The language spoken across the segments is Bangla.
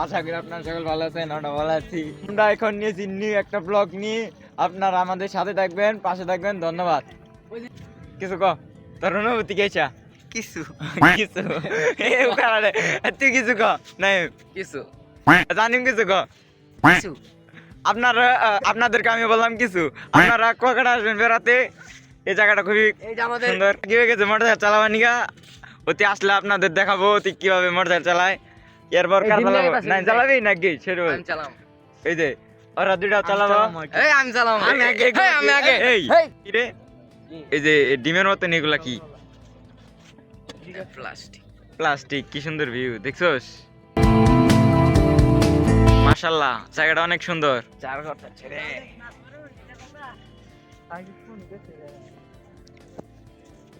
আশা করি আপনারা সকল ভালো আছেন আমরা ভালো আছি। আমরা এখন নিয়েছি নিউ একটা ব্লগ নিয়ে। আপনারা আমাদের সাথে থাকবেন পাশে থাকবেন ধন্যবাদ। কিছু ক তোর অনুভূতি কেছা। কিছু? কিছু তুই কিছু ক নাই। কিছু। জানিম কিছু ক কিছু। আপনারা আপনাদেরকে আমি বললাম কিছু। আপনারা কখন আসবেন বেড়াতে? এই জায়গাটা খুবই এই যে আমাদের সুন্দর। কি হয়ে গেছে? মোটরসাইকেল চালাবা নিগা? অতি আসলে আপনাদের দেখাবো অতি কীভাবে মোটরসাইকেল চালায়। এরপর কার চালাবো? না চালাবি নাকি? সেটা আমি চালাম। এই যে ওরা দুইটা চালাবো। এই আমি চালাম। আমি আগে এই, আমি আগে। এই রে? এই যে ডিমের মতন এগুলা কি? প্লাস্টিক প্লাস্টিক কি সুন্দর ভিউ দেখছোস? মাশাল্লাহ জায়গাটা অনেক সুন্দর। চার ঘণ্টা ছেড়ে।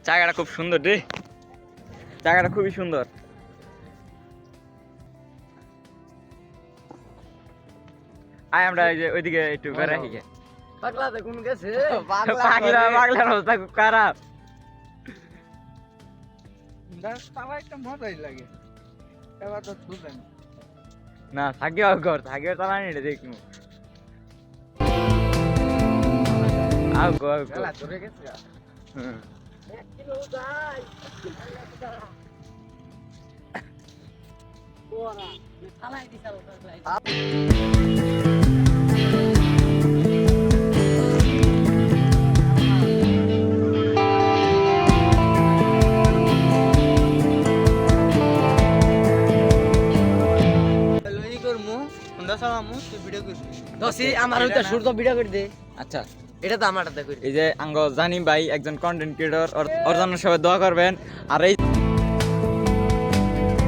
জায়গাটা খুব সুন্দর রে। জায়গাটা খুবই সুন্দর। আয় আমরা এই যে ওইদিকে একটু বেড়াই। গিয়ে পাগলা দেখুন গেছে। পাগলা পাগলার অবস্থা খুব খারাপ। না। থাকিও ঘর থাকিও চালানি রে দেখমু আও গো ধরে গেছে হুম। দশি আমার হইতে সূর্য ভিডিও করে দে। আচ্ছা এটা তো আমারটা দেখো এই যে আঙ্গ জানি ভাই একজন কন্টেন্ট ক্রিয়েটর ওর জন্য সবাই দোয়া করবেন। আর এই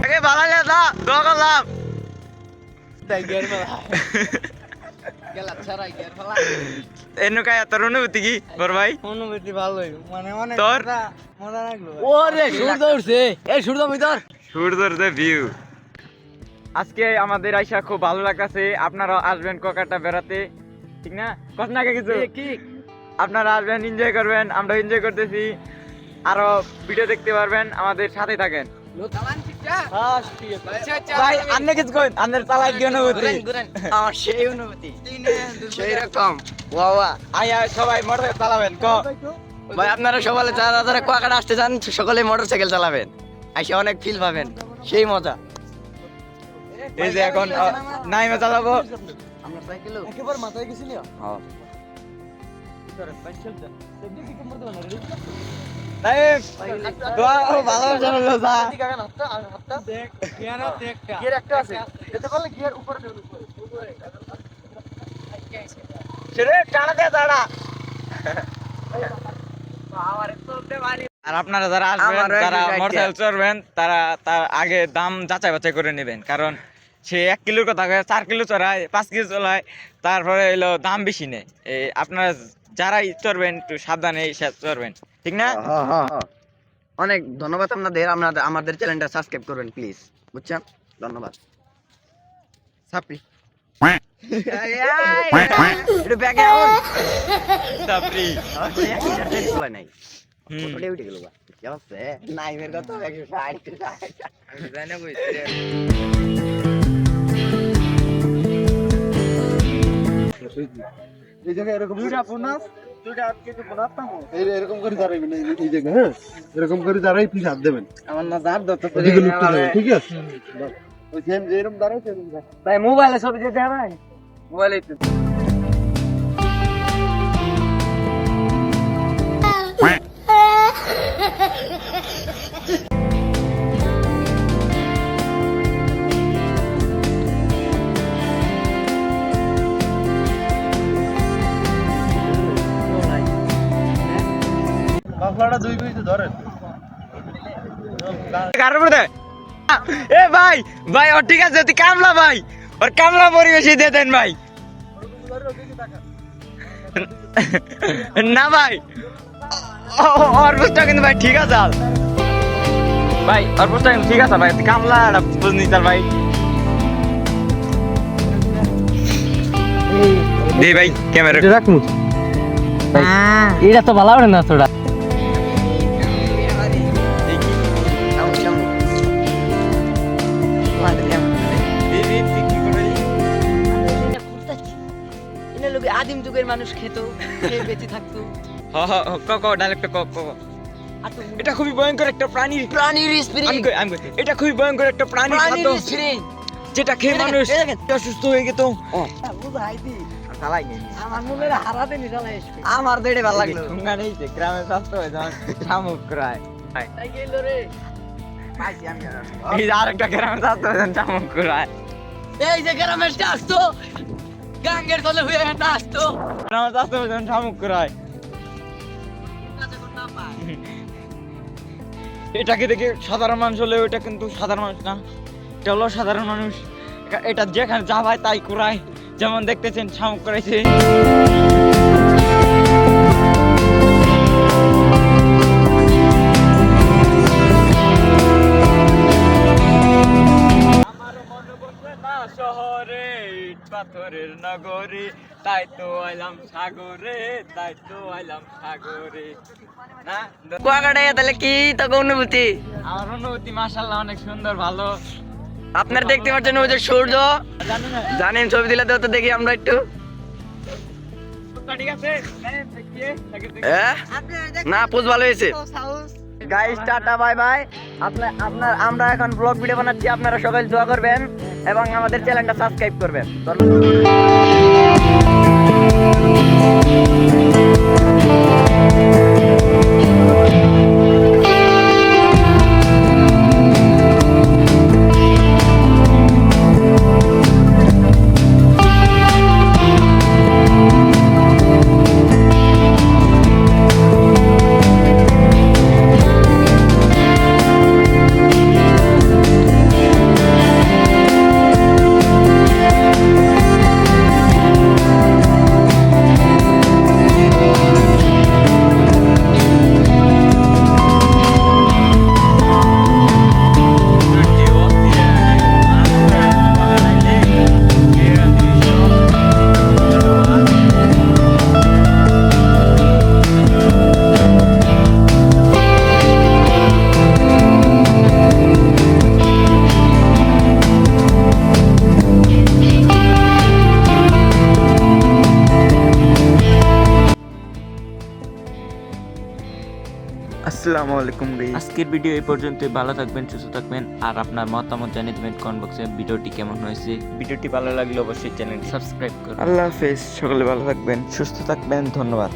আগে ভালো লাগে দা দোয়া করলাম। তোর অনুভূতি কি বড় ভাই? অনুভূতি ভালোই। মানে অনেক তোর? মজা- মজা লাগল। ওরে সূর্য উঠছে এই সূর্য ভিতর। সূর্যের যে ভিউ আজকে আমাদের আইসা খুব ভালো লাগতেছে। আপনারা আসবেন কোকাটা বেড়াতে। ঠিক না? কত না কিছু? আপনারা আসবেন এনজয় করবেন আমরা এনজয় করতেছি। আরও ভিডিও দেখতে পারবেন আমাদের সাথে থাকেন। চালান ঠিকটা হ্যাঁ ঠিক আছে ভাই আপনি কিছু কই আপনার চালাই কি অনুভূতি। ঘুরেন ঘুরেন। আমার সেই অনুভূতি। সেই রকম ওয়া ওয়া। আয়া সবাই মোটরসাইকেল চালাবেন ক? ভাই আপনারা সকালে যারা যারা কুয়াকাটা আসতে চান সকলে মোটরসাইকেল চালাবেন। এসে অনেক ফিল পাবেন। সেই মজা। এই যে এখন নাইমে চালাবো আমরা সাইকেলও একেবারে মাথায় গেছিল? হ্যাঁ। আর আপনারা যারা আসবেন যারা মোটরসাইকেল চড়বেন তারা তার আগে দাম যাচাই বাছাই করে নেবেন। কারণ সে এক কিলোর কথা কয়, চার কিলো চড়ায় পাঁচ কিলো চড়ায় তারপরে এলো দাম বেশি নেই এই আপনারা যারাই চড়বেন একটু সাবধানে চড়বেন ঠিক না? হ্যাঁ হ্যাঁ হ্যাঁ। অনেক ধন্যবাদ আপনাদের আপনাদের আমাদের চ্যানেলটা সাবস্ক্রাইব করবেন প্লিজ। বুঝছেন? ধন্যবাদ। হয় নাই। হুম। ওটাই উঠে গেল কি আছে নাইমের কত একশো ষাট এই জায়গায় এরকম দুইটা এই এরকম করে দাঁড়াইবেন এই এই জায়গায় হ্যাঁ? এরকম করে দাঁড়াই পিছ হাত দেবেন। আমার না জার দত্ত ঠিক আছে? ওই সেম যেরকম দাঁড়াই সেরকম। ভাই মোবাইলে ছবি যেতে ভাই মোবাইলে কাফলাটা দুই কেজি ধরেন। কারোর উপরে দে। এ ভাই ভাই ও ঠিক আছে তুই কামলা ভাই। ওর কামলা পরিবেশে দিয়ে দেন ভাই। না ভাই ওর বুঝটা কিন্তু ভাই ঠিক আছে। ভাই ওর বুঝটা কিন্তু ঠিক আছে ভাই কামলা বুঝ নিতার ভাই। দে ভাই ক্যামেরা। রাখমু এটা তো ভালো না তোরা। মানুষ খেত খেয়ে বেঁচে থাকতো। হ হ হ, ক ক ডাইরেক্ট ক ক ক। আর তো এটা খুবই ভয়ঙ্কর একটা প্রাণী প্রাণীর এটা খুবই ভয়ঙ্কর একটা প্রাণী প্রাণীর যেটা খেয়ে মানুষ অসুস্থ হয়ে নেই। আমার মনে তো ভালো লাগল। ঠুঙ্গা নেই যে গ্রামে স্বাস্থ্য হয় যখন শামুক ক্রায়। আরেকটা গ্রামে স্বাস্থ্য হয় যখন শামুক ক্রায়। এই যে গ্রামের আসতো গাঙ্গের তলে হয়ে আসতো। আমার হয় যখন শামুক করায়। এটাকে দেখে সাধারণ মানুষ হলে এটা কিন্তু সাধারণ মানুষ না। এটা হলো সাধারণ মানুষ। এটা- যেখানে যা ভাই তাই কুড়ায় যেমন দেখতেছেন, শামুক করাইছে। সাগরে তাই তো আইলাম সাগরে। না কুয়াকাটা তাহলে কি তোকে অনুভূতি? আমার অনুভূতি মাশাল্লাহ অনেক সুন্দর ভালো। আপনারা দেখতে পাচ্ছেন ওই যে সূর্য। জানেন ছবি দিলে তো দেখি আমরা একটু। না পোজ ভালো হয়েছে। গাইস টাটা বাই বাই আপনার আপনার আমরা এখন ব্লগ ভিডিও বানাচ্ছি আপনারা সবাই দোয়া করবেন এবং আমাদের চ্যানেলটা সাবস্ক্রাইব করবেন। Thank you. আসসালামু আলাইকুম ভাই। আজকের ভিডিও এই পর্যন্তই। ভালো থাকবেন সুস্থ থাকবেন। আর আপনার মতামত জানিয়ে দেবেন কমেন্ট বক্সে। ভিডিওটি কেমন হয়েছে? ভিডিওটি ভালো লাগলে অবশ্যই চ্যানেল সাবস্ক্রাইব করুন। আল্লাহ হাফেজ। সকলে ভালো থাকবেন সুস্থ থাকবেন। ধন্যবাদ।